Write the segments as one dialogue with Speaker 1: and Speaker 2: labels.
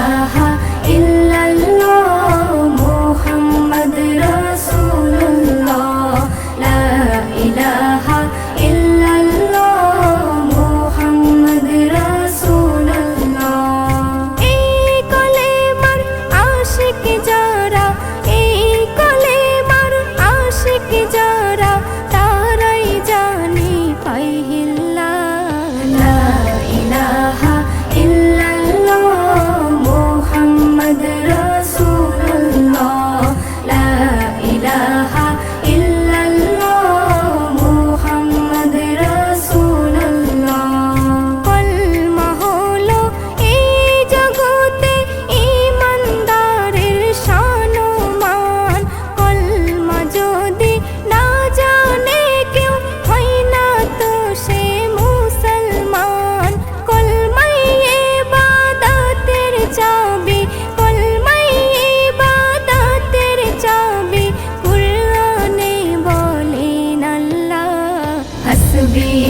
Speaker 1: heart.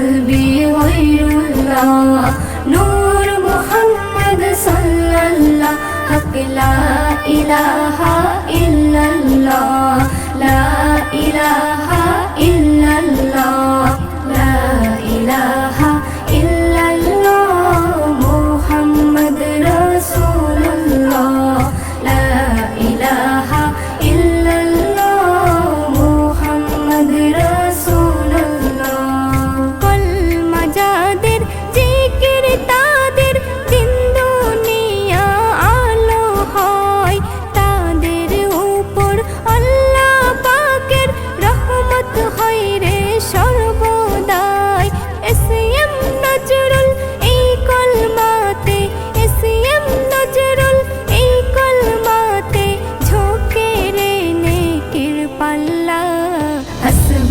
Speaker 1: قلبي غير الله نور محمد صلى الله حق لا إله إلا الله لا إله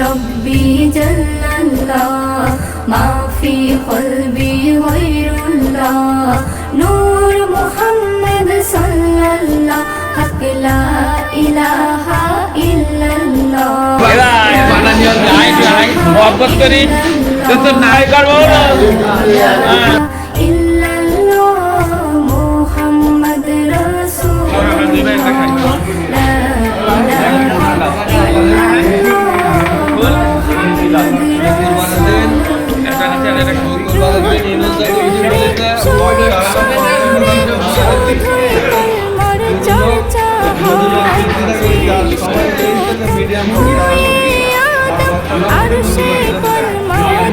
Speaker 1: ربي جل الله ما في قلبي غير الله نور محمد صلى الله حق لا إله إلا الله আর সে
Speaker 2: কলমা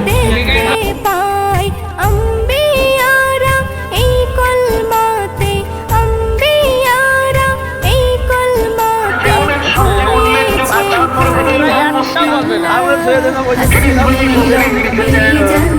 Speaker 2: দেখতে পাই আম্বিয়ারা এই কলমাতে আম্বিয়ারা এই কলমাতে আমরা ছেড়ে দেবো